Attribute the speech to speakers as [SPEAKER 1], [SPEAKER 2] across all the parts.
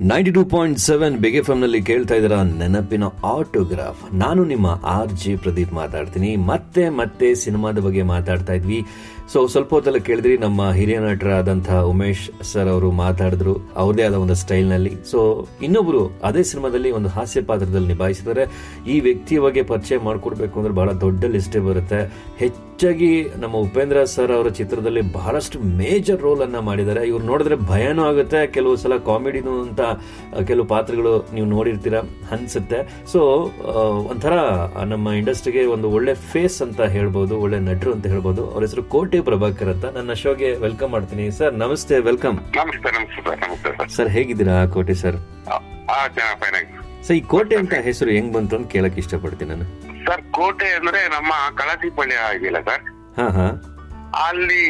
[SPEAKER 1] Ninety two point seven big ಕೇಳ್ತಾ ಇದ್ದೀರಾ ನೆನಪಿನ ಆಟೋಗ್ರಾಫ್. ನಾನು ನಿಮ್ಮ ಆರ್ ಜೆ ಪ್ರದೀಪ್ ಮಾತಾಡ್ತೀನಿ. ಮತ್ತೆ ಮತ್ತೆ ಸಿನಿಮಾದ ಬಗ್ಗೆ ಮಾತಾಡ್ತಾ ಇದ್ವಿ. ಸೊ ಸ್ವಲ್ಪ ಹೊತ್ತಲ್ಲ ಕೇಳಿದ್ರಿ, ನಮ್ಮ ಹಿರಿಯ ನಟರಾದಂತಹ ಉಮೇಶ್ ಸರ್ ಅವರು ಮಾತಾಡಿದ್ರು, ಅವ್ರದೇ ಆದ ಒಂದು ಸ್ಟೈಲ್ನಲ್ಲಿ. ಸೊ ಇನ್ನೊಬ್ರು ಅದೇ ಸಿನಿಮಾದಲ್ಲಿ ಒಂದು ಹಾಸ್ಯ ಪಾತ್ರದಲ್ಲಿ ನಿಭಾಯಿಸಿದ್ದಾರೆ. ಈ ವ್ಯಕ್ತಿಯ ಬಗ್ಗೆ ಪರಿಚಯ ಮಾಡಿಕೊಡ್ಬೇಕು ಅಂದ್ರೆ ಬಹಳ ದೊಡ್ಡ ಲಿಸ್ಟೇ ಬರುತ್ತೆ. ಹೆಚ್ಚಾಗಿ ನಮ್ಮ ಉಪೇಂದ್ರ ಸರ್ ಅವರ ಚಿತ್ರದಲ್ಲಿ ಬಹಳಷ್ಟು ಮೇಜರ್ ರೋಲ್ ಅನ್ನ ಮಾಡಿದ್ದಾರೆ. ಇವ್ರು ನೋಡಿದ್ರೆ ಭಯನೂ ಆಗುತ್ತೆ, ಕೆಲವು ಸಲ ಕಾಮಿಡಿನೂ ಅಂತ ಕೆಲವು ಪಾತ್ರಗಳು ನೀವು ನೋಡಿರ್ತೀರ ಅನ್ಸುತ್ತೆ. ಸೊ ಒಂಥರ ನಮ್ಮ ಇಂಡಸ್ಟ್ರಿಗೆ ಒಂದು ಒಳ್ಳೆ ಫೇಸ್ ಅಂತ ಹೇಳ್ಬೋದು, ಒಳ್ಳೆ ನಟರು ಅಂತ ಹೇಳ್ಬೋದು. ಅವ್ರ ಹೆಸರು ಕೋಟೆ ಪ್ರಭಾಕರ್ ಅಂತ ನನ್ನ ಶೋಗೆ ವೆಲ್ಕಮ್ ಮಾಡ್ತೀನಿ. ಸರ್ ನಮಸ್ತೆ ವೆಲ್ಕಮ್.
[SPEAKER 2] ನಮಸ್ತೆ ನಮಸ್ತೆ ಸರ್ ನಮಸ್ತೆ ಸರ್.
[SPEAKER 1] ಸರ್ ಹೇಗಿದ್ದೀರಾ ಕೋಟೆ ಸರ್? ಸರ್ ಈ ಕೋಟೆ ಅಂತ ಹೆಸರು ಹೆಂಗ್ ಬಂತು ಅಂತ ಕೇಳಕ್ ಇಷ್ಟಪಡ್ತೀನಿ ನಾನು.
[SPEAKER 2] ಸರ್ ಕೋಟೆ ಅಂದ್ರೆ ನಮ್ಮ ಕಳಸಿಪಳ್ಳಿ ಆಗಿಲ್ಲ ಸರ್?
[SPEAKER 1] ಹಾ ಹಾ.
[SPEAKER 2] ಅಲ್ಲಿ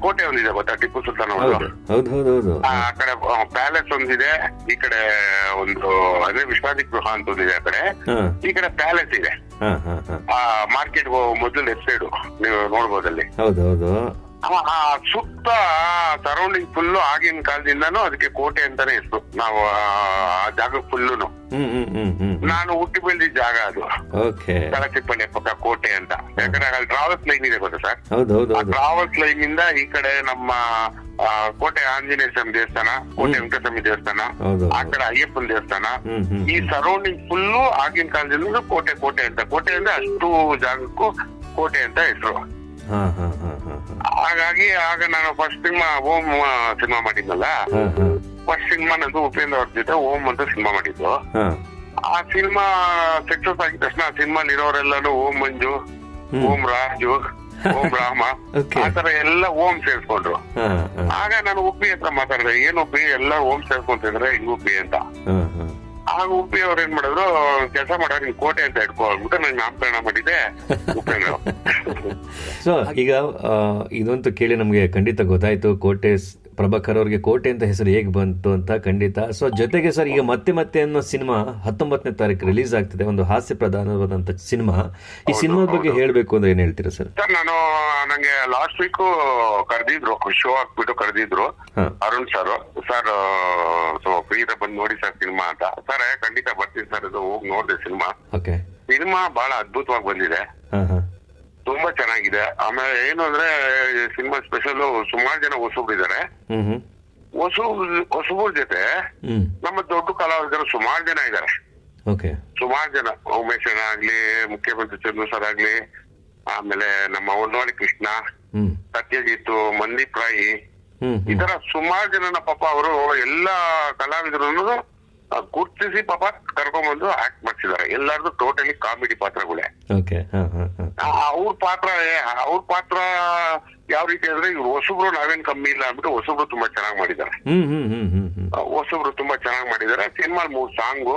[SPEAKER 2] ಕೋಟೆ ಒಂದಿದೆ ಗೊತ್ತಾ ಟಿಪ್ಪು ಸುಲ್ತಾನ್
[SPEAKER 1] ಹೌದು ಹೌದು ಹೌದು
[SPEAKER 2] ಆ ಕಡೆ ಪ್ಯಾಲೇಸ್ ಒಂದಿದೆ ಈ ಕಡೆ ಒಂದು ಅಂದ್ರೆ ವಿಶ್ವಾದಿ ಗೃಹ ಅಂತ ಒಂದಿದೆ ಆ ಕಡೆ. ಈ ಕಡೆ ಪ್ಯಾಲೇಸ್ ಇದೆ. ಆ ಮಾರ್ಕೆಟ್ ಮೊದಲು ಲೆಫ್ಟ್ ಸೈಡ್ ನೀವು ನೋಡ್ಬೋದಲ್ಲಿ.
[SPEAKER 1] ಹೌದು ಹೌದು.
[SPEAKER 2] ಆ- ಆ ಸುತ್ತ ಸರೌಂಡಿಂಗ್ ಫುಲ್ ಆಗಿನ ಕಾಲದಿಂದಾನು ಅದಕ್ಕೆ ಕೋಟೆ ಅಂತಾನೆ ಇತ್ತು. ನಾವು ಆ ಜಾಗ ಫುಲ್ಲು ನಾನು ಹುಟ್ಟಿ ಬೆಳೆದಿದ್ದ ಜಾಗ ಅದು.
[SPEAKER 1] ಓಕೆ
[SPEAKER 2] ಕಳಚಿಪಳ್ಳಿ ಪಕ್ಕ ಕೋಟೆ ಅಂತ. ಯಾಕಂದ್ರೆ ಅಲ್ಲಿ ಟ್ರಾವೆಲ್ಸ್ ಲೈನ್ ಇದೆ ಗೊತ್ತಾ ಸರ್
[SPEAKER 1] ಹೌದು ಹೌದು
[SPEAKER 2] ಆ
[SPEAKER 1] ಹೌದು
[SPEAKER 2] ಟ್ರಾವೆಲ್ಸ್ ಲೈನ್ ಇಂದ ಈ ಕಡೆ ನಮ್ಮ ಆ, ಕೋಟೆ ಆಂಜನೇಯ ಸ್ವಾಮಿ ದೇವಸ್ಥಾನ ಕೋಟೆ ವೆಂಕಟಸ್ವಾಮಿ ದೇವಸ್ಥಾನ
[SPEAKER 1] ಹೌದು
[SPEAKER 2] ಆ ಕಡೆ ಅಯ್ಯಪ್ಪನ ದೇವಸ್ಥಾನ
[SPEAKER 1] ಹ್ಮ್ ಹ್ಮ್
[SPEAKER 2] ಈ ಸರೌಂಡಿಂಗ್ ಫುಲ್ಲು ಆಗಿನ ಕಾಲದಿಂದ ಕೋಟೆ ಕೋಟೆ ಅಂತ. ಕೋಟೆ ಅಂದ್ರೆ ಅಷ್ಟು ಜಾಗಕ್ಕೂ ಕೋಟೆ ಅಂತ ಹೆಸರು.
[SPEAKER 1] ಹಾ ಹಾ ಹಾ ಹಾ ಹಾ.
[SPEAKER 2] ಹಾಗಾಗಿ ಆಗ ನಾನು ಫಸ್ಟ್ ಸಿನಿಮಾ ಓಂ ಸಿನಿಮಾ ಮಾಡಿದ್ನಲ್ಲ?
[SPEAKER 1] ಹಾ ಹಾ.
[SPEAKER 2] ಫಸ್ಟ್ ಸಿನಿಮಾ ನಂದು ಉಪೇಂದ್ರ ಅವ್ರ ಜೊತೆ ಓಂ ಅಂತ ಸಿನಿಮಾ ಮಾಡಿದ್ದು.
[SPEAKER 1] ಹಾ.
[SPEAKER 2] ಆ ಸಿನಿಮಾ ಸಕ್ಸಸ್ ಆಗಿದ ತಕ್ಷಣ ಆ ಸಿನಿಮಾಲ್ ಇರೋರೆಲ್ಲಾನು ಓಂ ಮಂಜು. ಓಂ ರಾಜು ಓಂ ರಾಮ
[SPEAKER 1] ಆತರ
[SPEAKER 2] ಆ ತರ ಎಲ್ಲ ಓಂ ಸೇರ್ಸ್ಕೊಂಡ್ರು. ಆಗ ನಾನು ಉಪ್ಪಿ ಹತ್ರ ಮಾತಾಡಿದೆ ಏನ್ ಉಪ್ಪಿ ಎಲ್ಲ ಓಂ ಸೇರ್ಕೊಂತಿದ್ರೆ ಹಿಂಗ್ ಉಪ್ಪಿ ಅಂತ? ಆಗ ಉಪ್ಪಿ ಅವ್ರು ಏನ್ ಮಾಡಿದ್ರು ಕೆಲಸ ಮಾಡೋ ನಿನ್ ಕೋಟೆ ಅಂತ ಇಟ್ಕೋ ಅಂದ್ಬಿಟ್ಟು ನಂಗೆ ನಾಮಕರಣ ಮಾಡಿದೆ
[SPEAKER 1] ಸೊ ಈಗ ಇದಂತೂ ಕೇಳಿ ನಮಗೆ ಖಂಡಿತ ಗೊತ್ತಾಯ್ತು ಕೋಟೆ ಪ್ರಭಾಕರ್ ಅವ್ರಿಗೆ ಕೋಟೆ ಅಂತ ಹೆಸರು ಹೇಗೆ ಬಂತು ಅಂತ ಖಂಡಿತ. ಸೊ ಜೊತೆಗೆ ಸರ್ ಈಗ ಮತ್ತೆ ಮತ್ತೆ ಅನ್ನೋ ಸಿನಿಮಾ ಹತ್ತೊಂಬತ್ತನೇ ತಾರೀಕು ರಿಲೀಸ್ ಆಗ್ತಿದೆ. ಒಂದು ಹಾಸ್ಯ ಪ್ರಧಾನವಾದಂತ ಸಿನಿಮಾ. ಈ ಸಿನಿಮಾದ ಬಗ್ಗೆ ಹೇಳಬೇಕು ಅಂದ್ರೆ ಏನ್ ಹೇಳ್ತೀರಾ ಸರ್
[SPEAKER 2] ಸರ್ ನಾನು ನಂಗೆ ಲಾಸ್ಟ್ ವೀಕ್ ಕರೆದಿದ್ರು ಶೋ ಹಾಕ್ಬಿಟ್ಟು ಕರೆದಿದ್ರು. Arun sir sir so free ಬಂದು ನೋಡಿ ಸರ್ ಸಿನಿಮಾ ಅಂತ. ಸರ್ ಖಂಡಿತ ಬರ್ತೀನಿ ಸರ್ ಇದು ಹೋಗಿ ನೋಡಿದೆ ಸಿನಿಮಾ.
[SPEAKER 1] ಓಕೆ
[SPEAKER 2] ಸಿನಿಮಾ ಬಹಳ ಅದ್ಭುತವಾಗಿ ಬಂದಿದೆ. ತುಂಬಾ ಚೆನ್ನಾಗಿದೆ. ಆಮೇಲೆ ಏನು ಅಂದ್ರೆ ಸಿನಿಮಾ ಸ್ಪೆಷಲ್ ಸುಮಾರು ಜನ ಹೊಸಬ್ರು ಇದಾರೆ
[SPEAKER 1] ಹ್ಮ್ ಹ್ಮ್
[SPEAKER 2] ಹೊಸ ಹೊಸಬ್ರ ಜೊತೆ ನಮ್ಮ ದೊಡ್ಡ ಕಲಾವಿದರು ಸುಮಾರು ಜನ ಇದಾರೆ
[SPEAKER 1] ಓಕೆ
[SPEAKER 2] ಸುಮಾರು ಜನ. ಉಮೇಶ್ ಅಣ್ಣ ಆಗ್ಲಿ ಮುಖ್ಯಮಂತ್ರಿ ಚಂದ್ರು ಸರ್ ಆಗ್ಲಿ ಆಮೇಲೆ ನಮ್ಮ ಹೊನ್ನಾಳಿ ಕೃಷ್ಣ ಸತ್ಯಜಿತ್ ಮಂದೀಪ್ ರಾಯಿ ಈ ತರ ಸುಮಾರು ಜನನ ಪಾಪ ಅವರು ಎಲ್ಲಾ ಕಲಾವಿದರನ್ನು ಗುರ್ತಿಸಿ ಪಾಪ ಕರ್ಕೊಂಡ್ಬಂದು ಆಕ್ಟ್ ಮಾಡ್ಸಿದ್ದಾರೆ. ಎಲ್ಲಾರ್ದು ಟೋಟಲಿ ಕಾಮಿಡಿ ಪಾತ್ರಗಳೇ. ಅವ್ರ ಪಾತ್ರ ಅವ್ರ ಪಾತ್ರ ಯಾವ ರೀತಿ ಅಂದ್ರೆ ಇವ್ರು ಹೊಸಬ್ರು ನಾವೇನ್ ಕಮ್ಮಿ ಇಲ್ಲ ಅಂದ್ಬಿಟ್ಟು ಹೊಸಬ್ರು ತುಂಬಾ ಚೆನ್ನಾಗಿ ಮಾಡಿದ್ದಾರೆ. ಹೊಸಬ್ರು ತುಂಬಾ ಚೆನ್ನಾಗಿ ಮಾಡಿದ್ದಾರೆ. ಸಿನಿಮಾ ಮೂರ್ ಸಾಂಗು.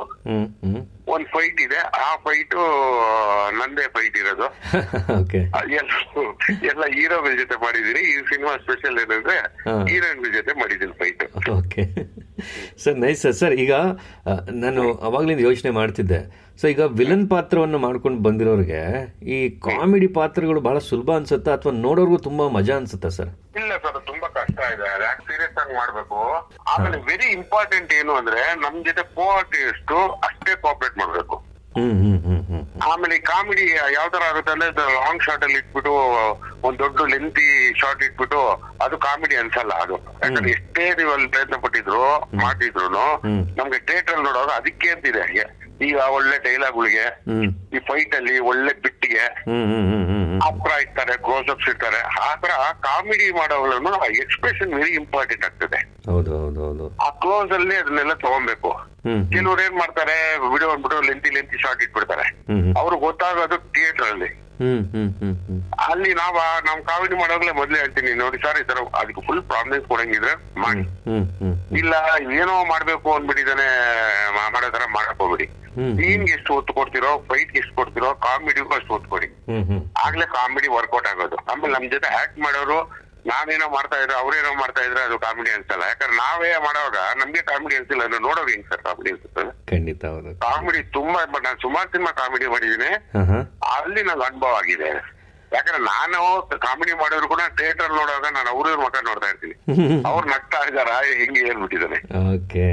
[SPEAKER 2] ಒಂದ್ ಫೈಟ್ ಇದೆ. ಆ ಫೈಟ್ ನಂದೇ ಫೈಟ್ ಇರೋದು. ಎಲ್ಲ ಹೀರೋಗಳ ಜೊತೆ ಮಾಡಿದೀನಿ. ಈ ಸಿನಿಮಾ ಸ್ಪೆಷಲ್ ಏನಂದ್ರೆ
[SPEAKER 1] ಹೀರೋಯಿನ್ಗಳ
[SPEAKER 2] ಹೀರೋಯಿನ್ ಜೊತೆ ಮಾಡಿದೀನಿ fight
[SPEAKER 1] okay. Sir nice sir. Sir ಈಗ ನಾನು ಅವಾಗಲಿಂದ ಯೋಚನೆ ಮಾಡ್ತಿದ್ದೆ. ಸೊ ಈಗ ವಿಲನ್ ಪಾತ್ರವನ್ನು ಮಾಡ್ಕೊಂಡು ಬಂದಿರೋರಿಗೆ ಈ ಕಾಮಿಡಿ ಪಾತ್ರಗಳು ಬಹಳ ಸುಲಭ ಅನ್ಸುತ್ತಾ? ಅಥವಾ ನೋಡೋರ್ಗೂ ತುಂಬಾ ಮಜಾ ಅನ್ಸುತ್ತಾ ಸರ್?
[SPEAKER 2] ಇಲ್ಲ ಸರ್ ತುಂಬಾ ಕಷ್ಟ ಇದೆ. ಯಾಕೆ ಸೀರಿಯಸ್ ಆಗಿ ಮಾಡ್ಬೇಕು. ಆಮೇಲೆ ವೆರಿ ಇಂಪಾರ್ಟೆಂಟ್ ಏನು ಅಂದ್ರೆ ನಮ್ ಜೊತೆ ಕೋ ಆರ್ಟಿಸ್ಟ್ ಅಷ್ಟೇ ಕೋಆಪರೇಟ್ ಮಾಡ್ಬೇಕು.
[SPEAKER 1] ಹ್ಮ್ ಹ್ಮ್ ಹ್ಮ್ ಹ್ಮ್
[SPEAKER 2] ಆಮೇಲೆ ಕಾಮಿಡಿ ಯಾವ ತರ ಆಗುತ್ತೆ ಅಂದ್ರೆ ಲಾಂಗ್ ಶಾರ್ಟ್ ಅಲ್ಲಿ ಇಟ್ಬಿಟ್ಟು ಒಂದ್ ದೊಡ್ಡ ಲೆಂತಿ ಶಾರ್ಟ್ ಇಟ್ಬಿಟ್ಟು ಅದು ಕಾಮಿಡಿ ಅನ್ಸಲ್ಲ ಅದು. ಯಾಕಂದ್ರೆ ಎಷ್ಟೇ ನೀವು ಅಲ್ಲಿ ಪ್ರಯತ್ನ ಪಟ್ಟಿದ್ರು ಮಾಡಿದ್ರು. ನಮ್ಗೆ ಥಿಯೇಟರ್ ಅಲ್ಲಿ ನೋಡೋದು ಅದಕ್ಕೆ ಅಂತಿದೆ. ಈಗ ಒಳ್ಳೆ ಡೈಲಾಗ್ಗಳಿಗೆ
[SPEAKER 1] ಗಳಿಗೆ
[SPEAKER 2] ಈ ಫೈಟ್ ಅಲ್ಲಿ ಒಳ್ಳೆ ಬಿಟ್ಟಿಗೆ ಅಪ್ರ ಇರ್ತಾರೆ ಕ್ಲೋಸ್ ಅಪ್ಸ್ ಇರ್ತಾರೆ. ಆತರ ತರ ಕಾಮಿಡಿ ಮಾಡೋಗಳನ್ನು ಎಕ್ಸ್ಪ್ರೆಷನ್ ವೆರಿ ಇಂಪಾರ್ಟೆಂಟ್ ಆಗ್ತದೆ.
[SPEAKER 1] ಹೌದು ಹೌದು ಹೌದು.
[SPEAKER 2] ಆ ಕ್ಲೋಸ್ ಅಲ್ಲಿ ಅದನ್ನೆಲ್ಲ ತಗೊಬೇಕು ಕೆಲವ್ರು ಏನ್ ಮಾಡ್ತಾರೆ ವಿಡಿಯೋ ಅಂದ್ಬಿಟ್ಟು ಲೆಂತಿ ಲೆಂತಿ ಶಾರ್ಟ್ ಇಟ್ಬಿಡ್ತಾರೆ. ಅವ್ರು ಗೊತ್ತಾಗೋದು ಥಿಯೇಟರ್ ಅಲ್ಲಿ. ಅಲ್ಲಿ ನಾವ್ ನಾವ್ ಕಾಮಿಡಿ ಮಾಡೋಗ್ಲೇ ಮೊದ್ಲೇ ಹೇಳ್ತೀನಿ. ನೋಡಿ ಸರ್ ಈ ತರ ಅದಕ್ಕೆ ಫುಲ್ ಪ್ರಾಮಿನೆನ್ಸ್ ಕೊಡಂಗಿದ್ರೆ ಮಾಡಿ. ಇಲ್ಲ ಏನೋ ಮಾಡ್ಬೇಕು ಅಂದ್ಬಿಟ್ಟಿದಾನೆ ಮಾಡೋ ತರ ಮಾಡಕ್ ಹೋಗ್ಬಿಡಿ. ಸೀನ್ಗೆ ಎಷ್ಟು ಒತ್ತು ಕೊಡ್ತಿರೋ ಫೈಟ್ ಎಷ್ಟು ಕೊಡ್ತಿರೋ ಕಾಮಿಡಿಗೂ ಅಷ್ಟು ಒತ್ತು ಕೊಡಿ. ಆಗ್ಲೇ ಕಾಮಿಡಿ ವರ್ಕೌಟ್ ಆಗೋದು. ಆಮೇಲೆ ನಮ್ ಜೊತೆ ಆಕ್ಟ್ ಮಾಡೋರು ನಾನೇನೋ ಮಾಡ್ತಾ ಇದ್ರೆ ಅವ್ರೇನೋ ಮಾಡ್ತಾ ಇದ್ರೆ ಅದು ಕಾಮಿಡಿ ಅನ್ಸಲ್ಲ. ಯಾಕಂದ್ರೆ ನಾವೇ ಮಾಡೋವಾಗ ನಮ್ಗೆ ಕಾಮಿಡಿ ಅನ್ಸಿಲ್ಲ ಅದು ನೋಡೋರು ಹೆಂಗ್ ಸರ್ ಕಾಮಿಡಿ ಅನ್ಸುತ್ತೆ?
[SPEAKER 1] ಖಂಡಿತ ಹೌದು.
[SPEAKER 2] ಕಾಮಿಡಿ ತುಂಬಾ ಬಟ್ ನಾನು ಸುಮಾರು ಸಿನಿಮಾ ಕಾಮಿಡಿ ಮಾಡಿದೀನಿ ಅಲ್ಲಿ ನಂಗೆ ಅನುಭವ ಆಗಿದೆ. ಯಾಕಂದ್ರೆ ನಾನು ಕಾಮಿಡಿ ಮಾಡಿದ್ರು ಕೂಡ ಥಿಯೇಟರ್ ನೋಡುವಾಗ ನಾನು ಅವ್ರ ಮಕ್ಕ ನೋಡ್ತಾ ಇರ್ತೀನಿ. ಅವ್ರು ನಗ್ತಾ ಇದಾರ ಹೆಂಗೆ ಹೇಳ್ಬಿಟ್ಟಿದ್ದಾರೆ.
[SPEAKER 1] ಓಕೆ